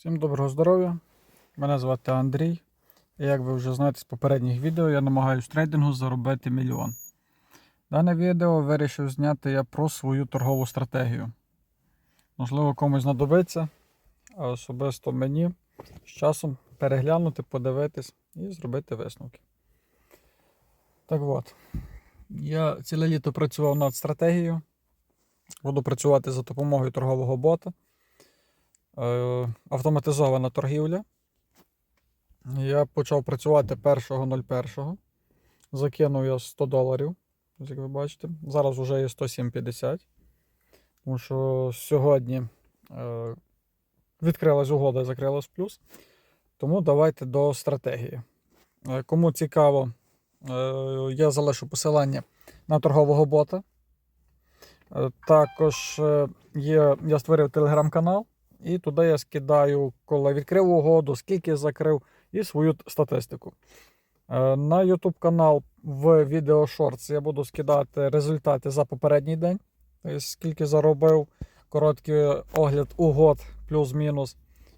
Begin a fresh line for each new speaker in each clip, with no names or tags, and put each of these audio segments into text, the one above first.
Всім доброго здоров'я. Мене звати Андрій. І як ви вже знаєте з попередніх відео, я намагаюся трейдингу заробити мільйон. Дане відео вирішив зняти я про свою торгову стратегію. Можливо, комусь знадобиться, а особисто мені з часом переглянути, подивитись і зробити висновки. Так от, я ціле літо працював над стратегією. Буду працювати за допомогою торгового бота. Е, автоматизована торгівля. Я почав працювати 1.01. Закинув я 100 доларів, як ви бачите. Зараз вже є 107,50. Тому що сьогодні е, відкрилась угода, закрилась плюс. Тому давайте до стратегії. Е, кому цікаво, я залишу посилання на торгового бота. Також є, я створив телеграм-канал. І туди я скидаю, коли відкрив угоду, скільки закрив, і свою статистику. Е, На YouTube канал в відео Shorts я буду скидати результати за попередній день. Тобто скільки заробив, короткий огляд угод плюс-мінус.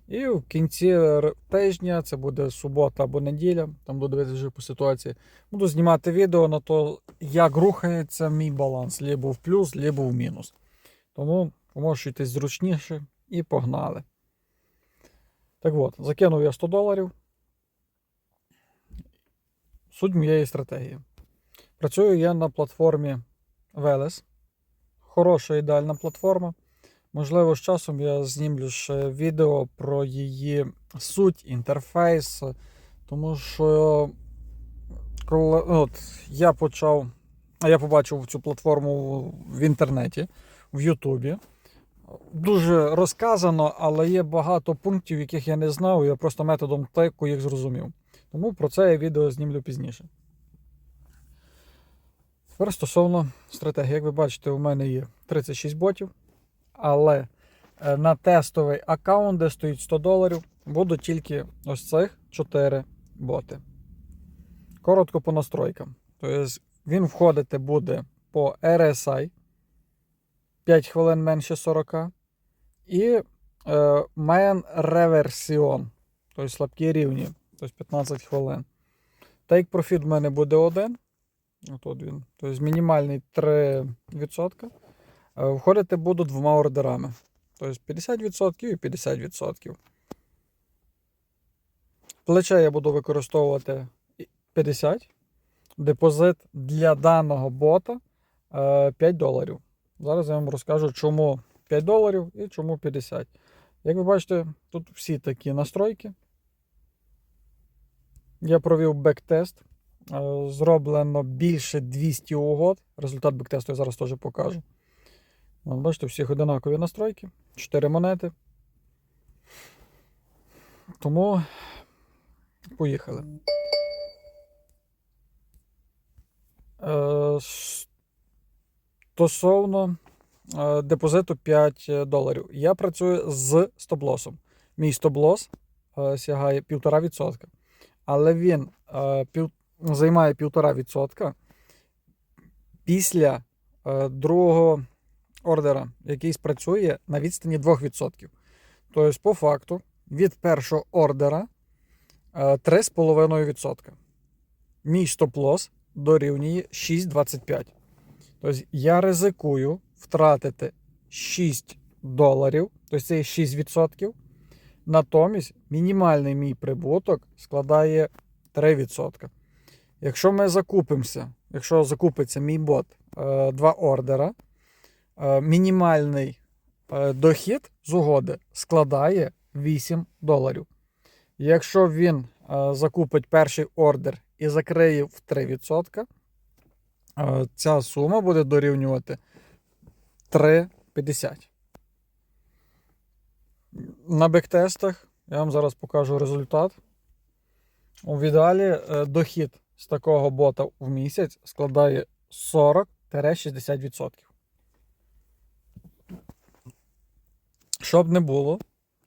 І в кінці тижня, це буде субота або неділя, там буду дивитися вже по ситуації. Буду знімати відео на то, як рухається мій баланс, либо в плюс, либо в мінус. Тому помощуйтесь зручніше і погнали. Так от, закинув я 100 доларів. Суть моєї стратегії. Працюю я на платформі Veles. Хороша ідеальна платформа. Можливо, з часом я знімлю ще відео про її суть, інтерфейс. Тому що коли от, я почав, я побачив цю платформу в інтернеті, в Ютубі дуже розказано, але є багато пунктів, яких я не знав, я просто методом тику їх зрозумів. Тому про це я відео знімлю пізніше. Тепер стосовно стратегії, як ви бачите, у мене є 36 ботів, але е, на тестовий аккаунт, де стоїть 100 доларів, буду тільки ось цих 4 боти. Коротко по настройкам. Тобто він входити буде по RSI, 5 хвилин менше 40. І е, Main Reversion, тобто слабкі рівні, тобто 15 хвилин. Take Profit в мене буде один. Отут він. Тобто мінімальний 3%. Е, Входити буду двома ордерами. Тобто 50% і 50%. Плече я буду використовувати 50. Депозит для даного бота е, 5 доларів. Зараз я вам розкажу, чому 5 доларів і чому 50. Як ви бачите, тут всі такі настройки. Я провів бек-тест. Е, Зроблено більше 200 угод. Результат бек-тесту я зараз теж покажу. Бачите, всіх одинакові настройки. 4 монети. Тому поїхали. Е, Стосовно е, депозиту 5 доларів. Я працюю з стоп-лосом. Мій стоп-лос е, сягає 1,5%. Але він е, займає 1,5% після е, другого ордера, який спрацює на відстані 2%. Тобто, по факту, від першого ордера е, 3,5%. Мій стоп-лос дорівнює 6,25. Тобто я ризикую втратити 6 доларів, тобто це 6%. Натомість мінімальний мій прибуток складає 3%. Якщо ми закупимося, якщо закупиться мій бот е, два ордера, е, мінімальний е, дохід з угоди складає 8 доларів. Якщо він закупить перший ордер і закриє в 3%, е, ця сума буде дорівнювати 3,50. На бектестах я вам зараз покажу результат. У ідеалі е, дохід з такого бота в місяць складає 40-60%. Щоб не було,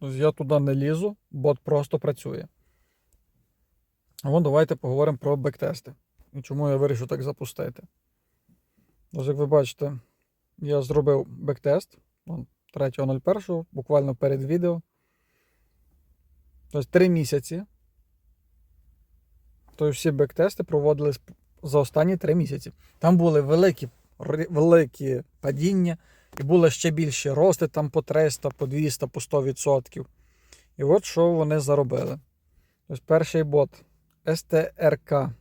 я туди не лізу, бот просто працює. Вон давайте поговоримо про бектести. Чому я вирішив так запустити. Ось, як ви бачите, я зробив бектест 3.01, буквально перед відео. Тобто 3 місяці. Тобто всі бектести проводились за останні 3 місяці. Там були великі, великі падіння, і були ще більші рости там по 300, по 200, по 100%. І от що вони заробили. Тобто перший бот STRK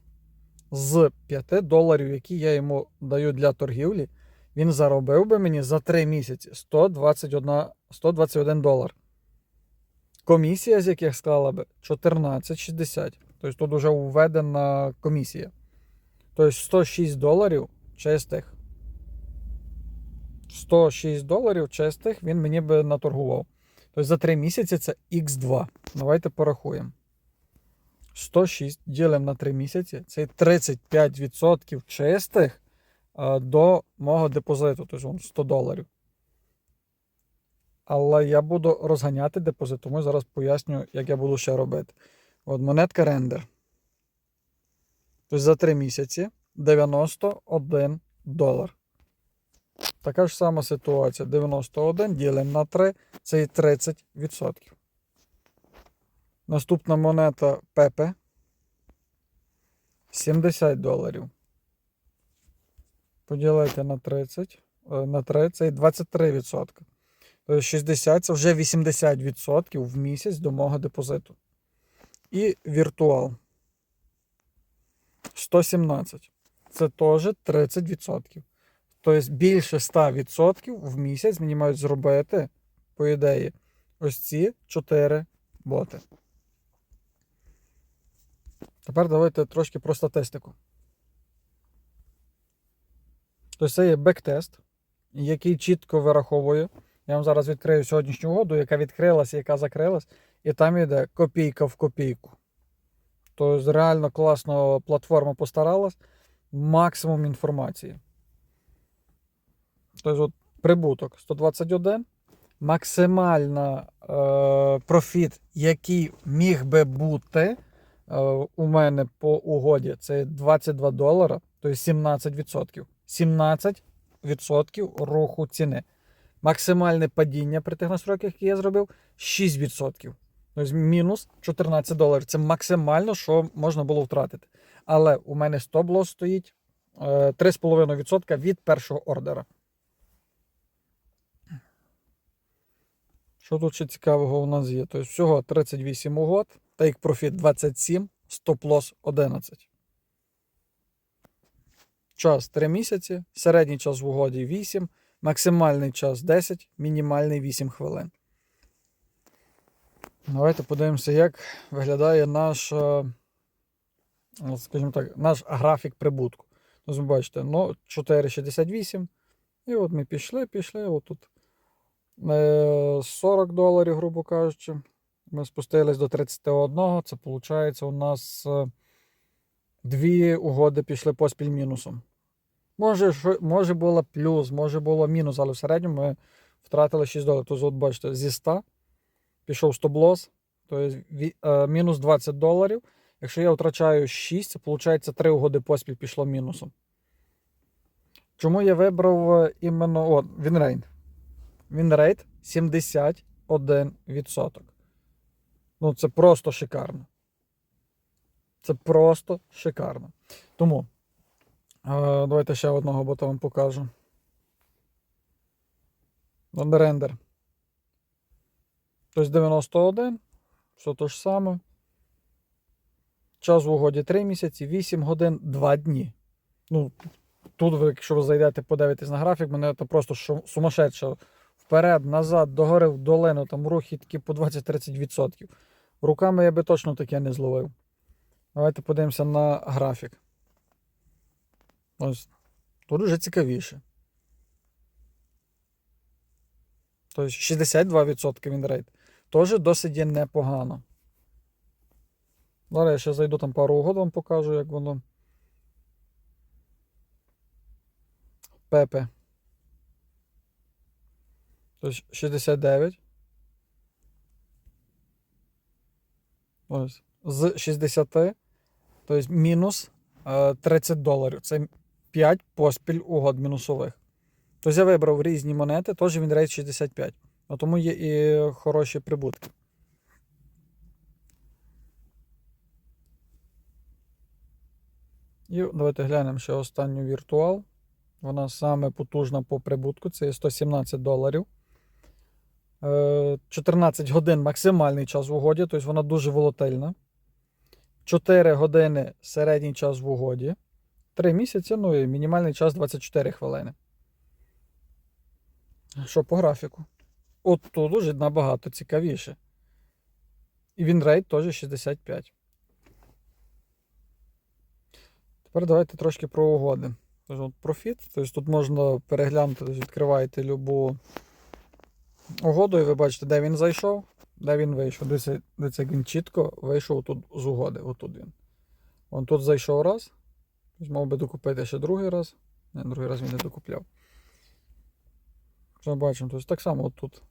з 5 доларів, які я йому даю для торгівлі, він заробив би мені за 3 місяці 121, 121 долар. Комісія, з яких склала би 14,60. Тобто тут вже введена комісія. Тобто 106 доларів чистих. 106 доларів чистих він мені би наторгував. Тобто за 3 місяці це Х2. Давайте порахуємо. 106 ділимо на 3 місяці. Це 35% чистих е, до мого депозиту. Тобто 100 доларів. Але я буду розганяти депозит, тому зараз поясню, як я буду ще робити. От монетка рендер. Тобто за 3 місяці 91 долар. Така ж сама ситуація. 91 ділимо на 3, це і 30%. Наступна монета Пепе. 70 доларів. Поділити на 30, е, на 3, це і 23%. Тобто 60 це вже 80% в місяць до мого депозиту. І віртуал. 117. Це теж 30%. Тобто більше 100% в місяць мені мають зробити, по ідеї, ось ці 4 боти. Тепер давайте трошки про статистику. Тобто це є бектест, який чітко вираховує. Я вам зараз відкрию сьогоднішню угоду, яка відкрилася, яка закрилась, і там йде копійка в копійку. Тобто реально класно платформа постаралась. Максимум інформації. Тобто, от прибуток 121. Максимальна е, профіт, який міг би бути у мене по угоді, це 22 долара, тобто 17%. 17% руху ціни. Максимальне падіння при тих настройках, які я зробив, 6%. Тобто мінус 14 доларів. Це максимально, що можна було втратити. Але у мене стоп-лосс стоїть е, 3,5% від першого ордера. Що тут ще цікавого у нас є? Тобто всього 38 угод, take profit 27, стоп-лосс 11. Час 3 місяці, середній час в угоді 8, максимальний час 10, мінімальний 8 хвилин. Давайте подивимося, як виглядає наш, е, ну, скажімо так, наш графік прибутку. Ось ви бачите, ну, 4,68. І от ми пішли, пішли. Отут е, 40 доларів, грубо кажучи. Ми спустились до 31. Це виходить, у нас е, дві угоди пішли поспіль мінусом. Може, може було плюс, може було мінус, але в середньому ми втратили 6 доларів. Тобто, от бачите, зі 100 пішов стоп-лосс, тобто е, мінус 20 доларів. Якщо я втрачаю 6, це виходить 3 угоди поспіль пішло мінусом. Чому я вибрав е, іменно о, Вінрейн? Вінрейт 71%. Ну, це просто шикарно. Це просто шикарно. Тому е, давайте ще одного бота вам покажу. Рендер. Тобто 91, все те ж саме. Час в угоді 3 місяці, 8 годин, 2 дні. Ну, тут, ви, якщо ви зайдете, подивитесь на графік, мене це просто сумасшедше. Вперед, назад, догори в долину, там рухи такі по 20-30%. Руками я би точно таке не зловив. Давайте подивимося на графік. Ось. Тут вже цікавіше. Тобто 62% він рейд. Теж досить є непогано. Зараз я ще зайду там пару угод вам покажу, як воно. Пепе. Тобто 69. Ось. З 60, тобто мінус е, 30 доларів. Це 5 поспіль угод мінусових. Тобто я вибрав різні монети, теж він рейд 65. Ну, Тому є і хороші прибутки. І давайте глянемо ще останню віртуал. Вона саме потужна по прибутку, це є 117 доларів. Е, 14 годин максимальний час в угоді, тобто вона дуже волатильна. 4 години середній час в угоді. 3 місяці, ну і мінімальний час 24 хвилини. Що по графіку? От тут дуже набагато цікавіше. І він рейд теж 65. Тепер давайте трошки про угоди. От профіт. Тобто тут можна переглянути, тобто відкриваєте любу угоду, і ви бачите, де він зайшов, де він вийшов. Дивіться, дивіться, як він чітко вийшов тут з угоди. Отут він. Он тут зайшов раз. Мав би докупити ще другий раз. Не, другий раз він не докупляв. Що бачимо, тобто так само отут.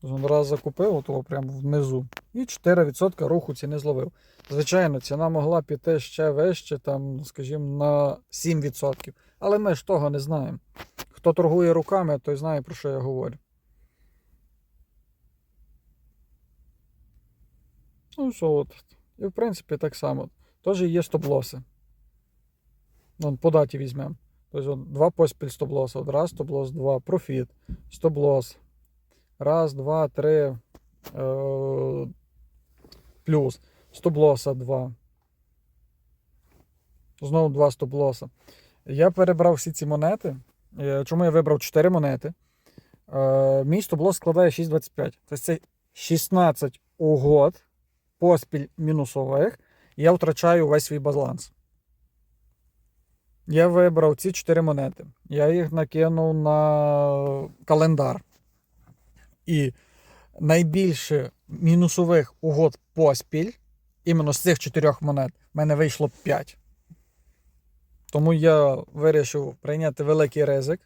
Тобто раз закупив, отого прямо внизу. І 4% руху ціни зловив. Звичайно, ціна могла піти ще вище, там, скажімо, на 7%. Але ми ж того не знаємо. Хто торгує руками, той знає, про що я говорю. Ну що от. І в принципі так само. Теж є стоп-лоси. Вон по даті візьмемо. Тобто два поспіль стоп-лоса. От раз стоп-лос, два. Профіт. Стоп-лос. Раз, два, три. Е- плюс. Стоп-лоса 2. Знову два стоп-лоса. Я перебрав всі ці монети. Е, Чому я вибрав 4 монети? Е, Мій стоп-лос складає 6,25. Тобто це 16 угод поспіль мінусових. Я втрачаю весь свій баланс. Я вибрав ці 4 монети. Я їх накинув на календар. І найбільше мінусових угод поспіль, іменно з цих чотирьох монет, в мене вийшло 5. Тому я вирішив прийняти великий ризик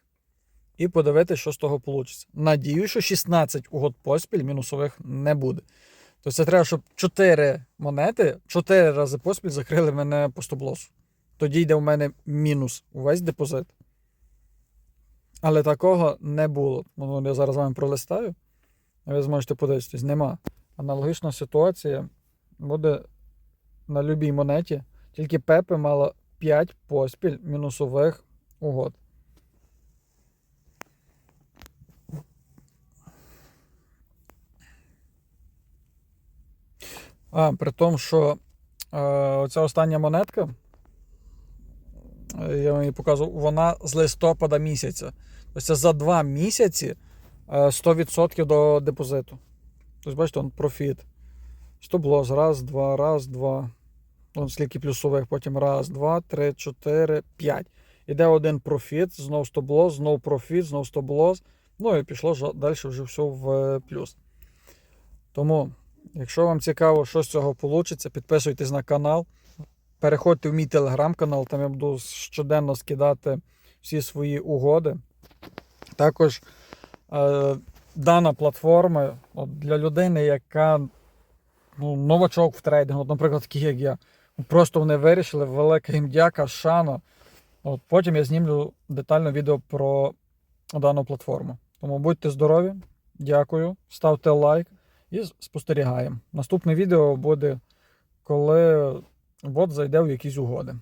і подивитися, що з того вийде. Надію, що 16 угод поспіль мінусових не буде. Тобто це треба, щоб 4 монети 4 рази поспіль закрили мене по стоп-лосу. Тоді йде у мене мінус увесь депозит. Але такого не було. Ну, я зараз з вами пролистаю. і Ви зможете подивитися, нема. Аналогічна ситуація буде на любій монеті. Тільки Пепе мала 5 поспіль мінусових угод. А, при тому, що е, оця остання монетка, е, я вам її показував, вона з листопада місяця. Тобто за 2 місяці е, 100% до депозиту. Тобто, бачите, он профіт. Стоп-лосс, раз, два, раз, два. Вон скільки плюсових, потім раз, два, три, чотири, п'ять. Іде один профіт, знов стоп-лосс, знов профіт, знов стоп-лосс. Ну і пішло далі вже все в е, плюс. Тому, якщо вам цікаво, що з цього вийде, підписуйтесь на канал. Переходьте в мій телеграм-канал, там я буду щоденно скидати всі свої угоди. Також е, дана платформа от, для людини, яка ну, новачок в трейдингу, наприклад, такий, як я. Просто вони вирішили, велика їм дяка, шана. От, потім я знімлю детальне відео про дану платформу. Тому будьте здорові, дякую, ставте лайк і спостерігаємо. Наступне відео буде, коли бот зайде в якісь угоди.